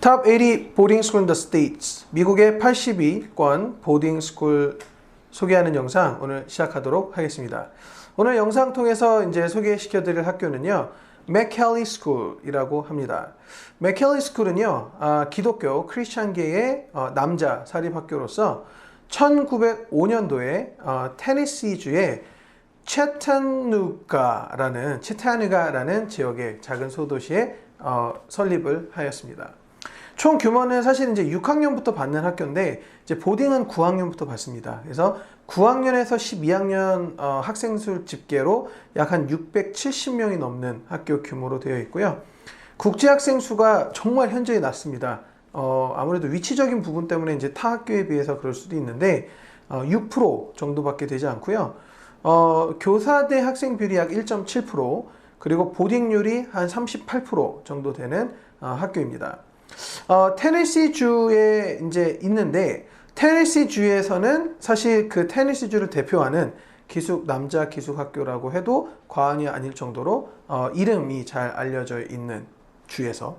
Top 80 boarding school in the States. 미국의 82권 보딩 스쿨 소개하는 영상 오늘 시작하도록 하겠습니다. 오늘 영상 통해서 이제 소개시켜 드릴 학교는요. 맥켈리 스쿨이라고 합니다. 맥켈리 스쿨은요. 아, 기독교 크리스찬계의 어, 남자 사립 학교로서 1905년도에 어, 테네시주의 채타누가라는 채타누가라는 지역의 작은 소도시에 어, 설립을 하였습니다. 총 규모는 사실 이제 6학년부터 받는 학교인데 이제 보딩은 9학년부터 받습니다. 그래서 9학년에서 12학년 어, 학생 수 집계로 약 한 670명이 넘는 학교 규모로 되어 있고요. 국제 학생 수가 정말 현저히 낮습니다. 어, 아무래도 위치적인 부분 때문에 이제 타 학교에 비해서 그럴 수도 있는데 어, 6% 정도밖에 되지 않고요. 어, 교사 대 학생 비율이 약 1.7% 그리고 보딩률이 한 38% 정도 되는 어, 학교입니다. 어, 테네시 주에 이제 있는데 테네시 주에서는 사실 그 테네시 주를 대표하는 기숙 남자 기숙 학교라고 해도 과언이 아닐 정도로 어, 이름이 잘 알려져 있는 주에서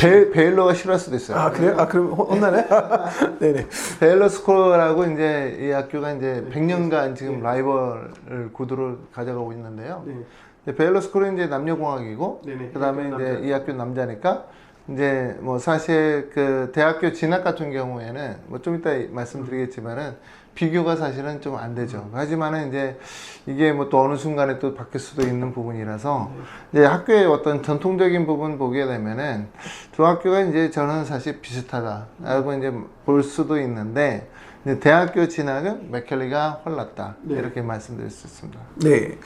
베, 베일러가 싫어할 수도 있어요. 아 그래요? 아 그럼 혼- 혼나네? 네네 베일러 스쿨하고 이제 이 학교가 이제 100년간 지금 라이벌 구도를 가져가고 있는데요. 네. 베일러 스쿨은 이제 남녀공학이고, 네네. 그다음에 남자. 이제 이 학교 남자니까 이제 뭐 사실 그 대학교 진학 같은 경우에는 뭐 좀 이따 말씀드리겠지만은 비교가 사실은 좀 안 되죠. 하지만은 이제 이게 뭐 또 어느 순간에 또 바뀔 수도 있는 부분이라서 이제 학교의 어떤 전통적인 부분 보게 되면은 두 학교가 이제 저는 사실 비슷하다라고 이제 볼 수도 있는데 이제 대학교 진학은 맥켈리가 헐났다 네. 이렇게 말씀드릴 수 있습니다. 네.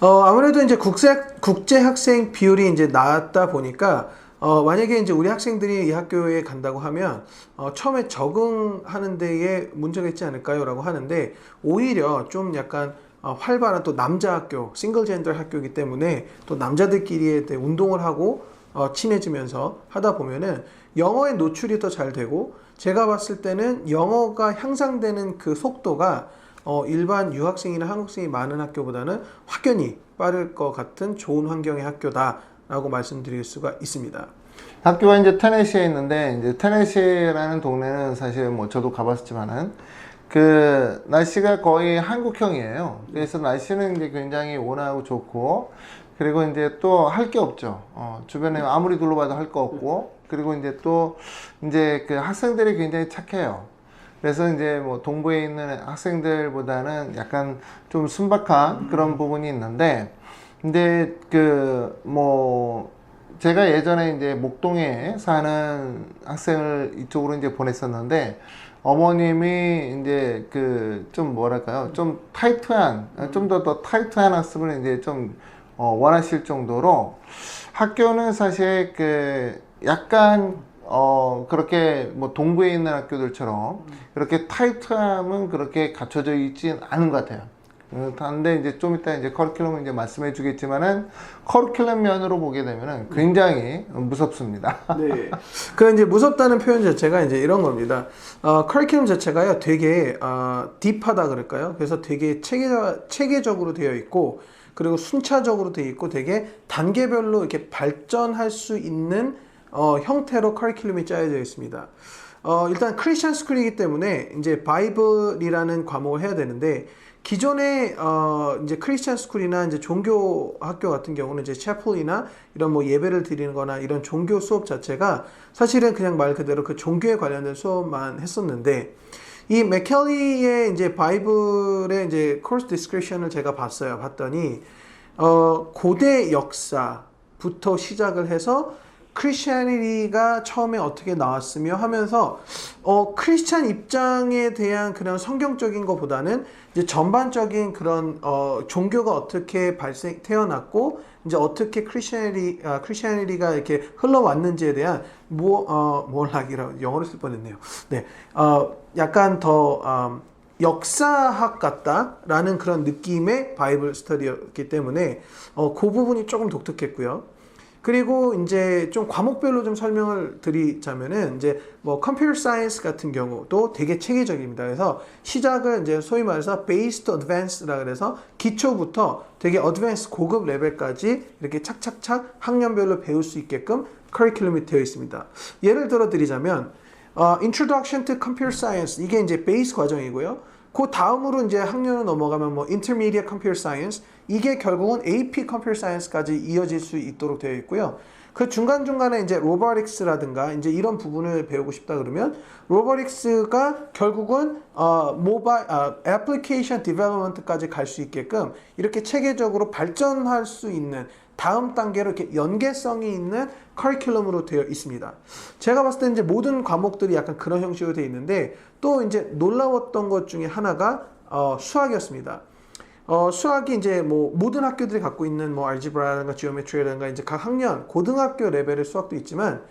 어, 아무래도 이제 국제, 국제 학생 비율이 이제 낮다 보니까, 어, 만약에 이제 우리 학생들이 이 학교에 간다고 하면, 어, 처음에 적응하는 데에 문제가 있지 않을까요? 라고 하는데, 오히려 좀 약간, 어, 활발한 또 남자 학교, 싱글 젠더 학교이기 때문에 또 남자들끼리 이제 운동을 하고, 어, 친해지면서 하다 보면은 영어의 노출이 더 잘 되고, 제가 봤을 때는 영어가 향상되는 그 속도가 어, 일반 유학생이나 한국생이 많은 학교보다는 확연히 빠를 것 같은 좋은 환경의 학교다 라고 말씀드릴 수가 있습니다. 학교가 이제 테네시에 있는데 이제 테네시라는 동네는 사실 뭐 저도 가봤지만은 그 날씨가 거의 한국형이에요. 그래서 날씨는 이제 굉장히 온화하고 좋고 그리고 이제 또 할 게 없죠. 어, 주변에 아무리 둘러봐도 할 거 없고 그리고 이제 또 이제 그 학생들이 굉장히 착해요. 그래서 이제 뭐 동부에 있는 학생들보다는 약간 좀 순박한 그런 부분이 있는데 근데 그 뭐 제가 예전에 이제 목동에 사는 학생을 이쪽으로 이제 보냈었는데 어머님이 이제 그 좀 뭐랄까요? 좀 타이트한 좀더 더 타이트한 학습을 이제 좀 어, 원하실 정도로 학교는 사실 그 약간 어 그렇게 뭐 동부에 있는 학교들처럼 그렇게 타이트함은 그렇게 갖춰져 있진 않은 것 같아요. 어, 근데 이제 좀 이따 이제 커리큘럼을 이제 말씀해 주겠지만은 커리큘럼 면으로 보게 되면은 굉장히 무섭습니다. 네. 그 이제 무섭다는 표현 자체가 이제 이런 겁니다. 어, 커리큘럼 자체가요, 되게 어, 딥하다 그럴까요? 그래서 되게 체계 체계적으로 되어 있고 그리고 순차적으로 되어 있고 되게 단계별로 이렇게 발전할 수 있는 어, 형태로 커리큘럼이 짜여져 있습니다. 어, 일단 크리스천 스쿨이기 때문에 이제 바이블이라는 과목을 해야 되는데 기존의 어 이제 크리스천 스쿨이나 이제 종교 학교 같은 경우는 이제 채플이나 이런 뭐 예배를 드리는 거나 이런 종교 수업 자체가 사실은 그냥 말 그대로 그 종교에 관련된 수업만 했었는데 이 맥켈리의 이제 바이블의 이제 코스 디스크리션을 제가 봤어요. 봤더니 어 고대 역사부터 시작을 해서 크리스천리가 처음에 어떻게 나왔으며 하면서 어 크리스천 입장에 대한 그런 성경적인 것보다는 이제 전반적인 그런 어 종교가 어떻게 발생 태어났고 이제 어떻게 크리스천리 아, 크리스천리가 이렇게 흘러왔는지에 대한 뭐어 몰락이라고 영어로 쓸 뻔했네요. 네, 어 약간 더 음, 역사학 같다라는 그런 느낌의 바이블 스터디였기 때문에 어, 그 부분이 조금 독특했고요. 그리고 이제 좀 과목별로 좀 설명을 드리자면은 이제 뭐 컴퓨터 사이언스 같은 경우도 되게 체계적입니다. 그래서 시작을 이제 소위 말해서 베이스 to advance라 그래서 기초부터 되게 어드밴스 고급 레벨까지 이렇게 착착착 학년별로 배울 수 있게끔 커리큘럼이 되어 있습니다. 예를 들어 드리자면 어, Introduction to 이게 이제 베이스 과정이고요. 그 다음으로 이제 학년을 넘어가면 뭐 Intermediate Computer Science 이게 결국은 AP Computer Science까지 이어질 수 있도록 되어 있고요. 그 중간 중간에 이제 로보틱스라든가 이제 이런 부분을 배우고 싶다 그러면 로보틱스가 결국은 어 모바일 아 애플리케이션 디벨롭먼트까지 갈 수 있게끔 이렇게 체계적으로 발전할 수 있는 다음 단계로 이렇게 연계성이 있는 커리큘럼으로 되어 있습니다. 제가 봤을 때 이제 모든 과목들이 약간 그런 형식으로 되어 있는데 또 이제 놀라웠던 것 중에 하나가 어, 수학이었습니다. 어, 수학이 이제 뭐 모든 학교들이 갖고 있는 뭐 알지브라라든가 지오메트리라든가 이제 각 학년 고등학교 레벨의 수학도 있지만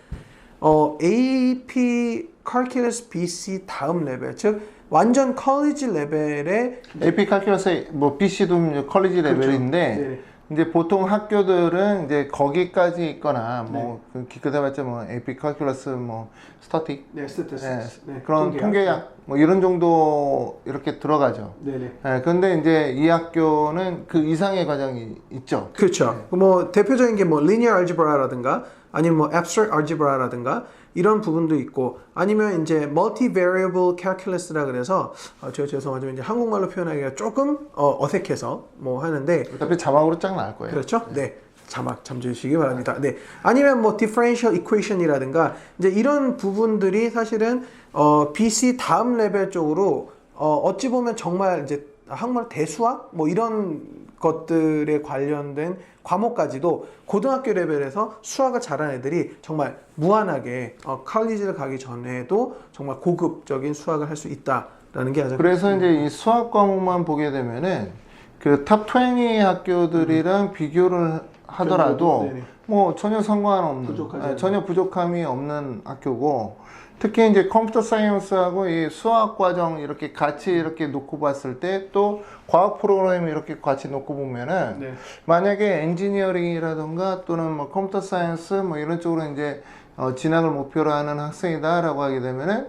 어, AP Calculus BC 다음 레벨 즉 완전 컬리지 레벨의 AP 칼큘러스 뭐 BC도 컬리지 레벨인데 네. 이제 보통 학교들은 이제 거기까지 있거나 뭐 네. 그 기껏해봤자 뭐 AP 칼큘러스 뭐 스타틱 네, 네, 스태티스틱스. 네, 그런 통계학 뭐 이런 정도 이렇게 들어가죠. 네, 네. 네, 그런데 이제 이 학교는 그 이상의 과정이 있죠. 그렇죠. 뭐 대표적인 게 뭐 linear algebra라든가 아니면 뭐 abstract algebra라든가 이런 부분도 있고 아니면 이제 multivariable calculus라 그래서 어, 제가 죄송하지만 이제 한국말로 표현하기가 조금 어, 어색해서 뭐 하는데 어차피 자막으로 쫙 나올 거예요. 그렇죠? 네. 자막 잠주시기 바랍니다. 네. 아니면 뭐 differential equation이라든가 이제 이런 부분들이 사실은 어 BC 다음 레벨 쪽으로 어 어찌 보면 정말 이제 한국말 대수학 뭐 이런 것들에 관련된 과목까지도 고등학교 레벨에서 수학을 잘하는 애들이 정말 무한하게 어 칼리지를 가기 전에도 정말 고급적인 수학을 할 수 있다라는 게 아주 그래서 이제 이 수학 과목만 보게 되면은 그탑 20 학교들이랑 비교를 하더라도 음. 뭐 전혀 상관없는 부족하지 예, 전혀 부족함이 없는 학교고 특히 이제 컴퓨터 사이언스하고 이 수학 과정 이렇게 같이 이렇게 놓고 봤을 때 또 과학 프로그램 이렇게 같이 놓고 보면은 네. 만약에 엔지니어링이라던가 또는 뭐 컴퓨터 사이언스 뭐 이런 쪽으로 이제 어, 진학을 목표로 하는 학생이다라고 하게 되면은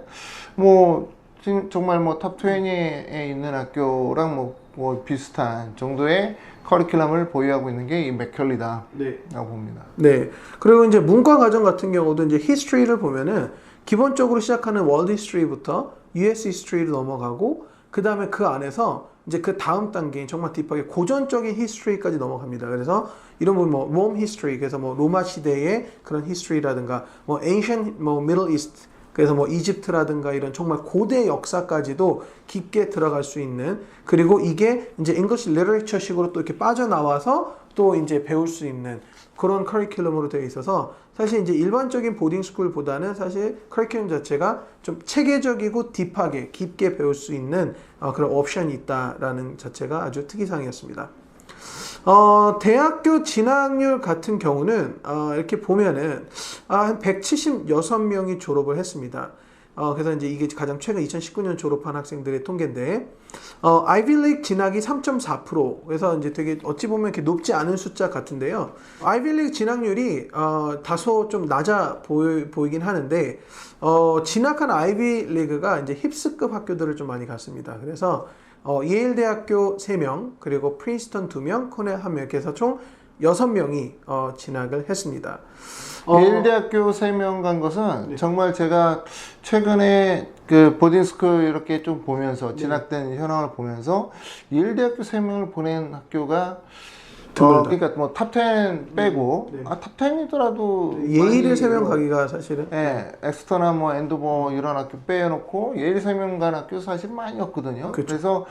뭐 진- 정말 뭐 탑 20에 있는 학교랑 뭐, 뭐 비슷한 정도의 커리큘럼을 보유하고 있는 게 이 맥켈리다라고 네. 봅니다. 네. 그리고 이제 문과 과정 같은 경우도 이제 히스토리를 보면은 기본적으로 시작하는 월드 히스토리부터 US 히스토리로 넘어가고 그 다음에 그 안에서 이제 그 다음 단계인 정말 딥하게 고전적인 히스토리까지 넘어갑니다. 그래서 이런 부분 뭐 롬 히스토리 그래서 뭐 로마 시대의 그런 히스토리라든가 뭐 ancient 뭐 middle east 그래서 뭐 이집트라든가 이런 정말 고대 역사까지도 깊게 들어갈 수 있는 그리고 이게 이제 English Literature식으로 또 이렇게 빠져나와서 또 이제 배울 수 있는 그런 커리큘럼으로 되어 있어서 사실 이제 일반적인 보딩 스쿨보다는 사실 커리큘럼 자체가 좀 체계적이고 딥하게 깊게 배울 수 있는 어, 그런 옵션이 있다라는 자체가 아주 특이사항이었습니다. 어, 대학교 진학률 같은 경우는 어, 이렇게 보면은 아, 한 176명이 졸업을 했습니다. 어, 그래서 이제 이게 가장 최근 2019년 졸업한 학생들의 통계인데 어, 아이빌리그 진학이 3.4% 그래서 이제 되게 어찌 보면 이렇게 높지 않은 숫자 같은데요. 아이빌리그 진학률이 어, 다소 좀 낮아 보이, 보이긴 하는데 어, 진학한 아이빌리그가 이제 힙스급 학교들을 좀 많이 갔습니다. 그래서 어, 예일 대학교 3명, 그리고 프린스턴 2명, 코넬 1명, 이렇게 해서 총 6명이 어, 진학을 했습니다. 어, 예일대학교 3명 간 것은 정말 제가 최근에 그 보딩스쿨 이렇게 좀 보면서 진학된 현황을 보면서 예일대학교 3명을 보낸 학교가 어, 그러니까 뭐 탑10 빼고 네. 아, 탑 10이더라도 예일을 3명 가기가 사실은 예, 엑스터나 뭐 엔도버 이런 학교 빼놓고 예일 세명 간 학교 사실 많이 없거든요. 그쵸. 그래서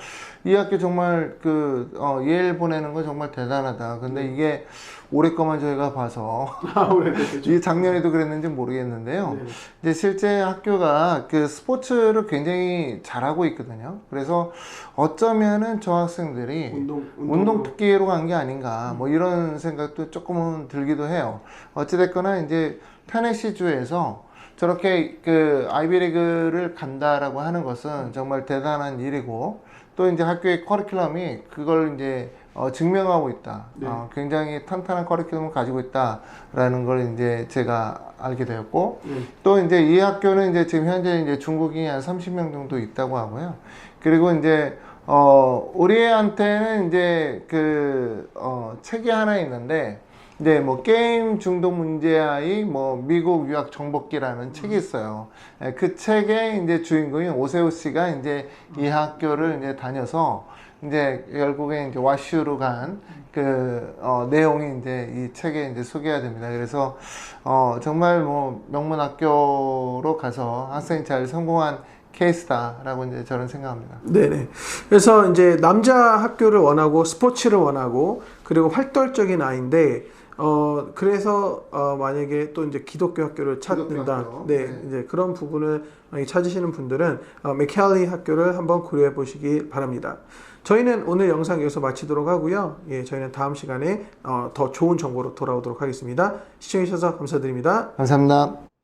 이 학교 정말 그 어, 예일 보내는 건 정말 대단하다. 근데 네. 이게 올해 거만 저희가 봐서 아. 이 작년에도 그랬는지 모르겠는데요. 네. 이제 실제 학교가 그 스포츠를 굉장히 잘하고 있거든요. 그래서 어쩌면은 저 학생들이 운동 운동 특기로 간 게 아닌가 뭐 이런 생각도 조금은 들기도 해요. 어찌됐거나 이제 테네시 주에서 저렇게 그 아이비리그를 간다라고 하는 것은 정말 대단한 일이고 또 이제 학교의 커리큘럼이 그걸 이제 어, 증명하고 있다. 네. 어, 굉장히 탄탄한 커리큘럼을 가지고 있다라는 걸 이제 제가 알게 되었고 네. 또 이제 이 학교는 이제 지금 현재 이제 중국인이 한 30명 정도 있다고 하고요. 그리고 이제 어 우리한테는 이제 그 어 책이 하나 있는데 네, 뭐 게임 중독 문제 아이 뭐 미국 유학 정복기라는 책이 있어요. 예, 그 책의 이제 주인공인 오세호 씨가 이제 이 학교를 이제 다녀서 이제 결국에 이제 와슈로 간그 내용이 이제 이 책에 이제 소개가 됩니다. 그래서 어 정말 뭐 명문 학교로 가서 학생이 잘 성공한 케이스다라고 이제 저는 생각합니다. 네네. 그래서 이제 남자 학교를 원하고 스포츠를 원하고 그리고 활동적인 아이인데 어 그래서 어 만약에 또 이제 기독교 학교를 찾는다. 기독교 학교. 네, 네. 이제 그런 부분을 찾으시는 분들은 어, 맥켈리 학교를 한번 고려해 보시기 바랍니다. 저희는 오늘 영상 여기서 마치도록 하고요. 예, 저희는 다음 시간에 어, 더 좋은 정보로 돌아오도록 하겠습니다. 시청해 주셔서 감사드립니다. 감사합니다.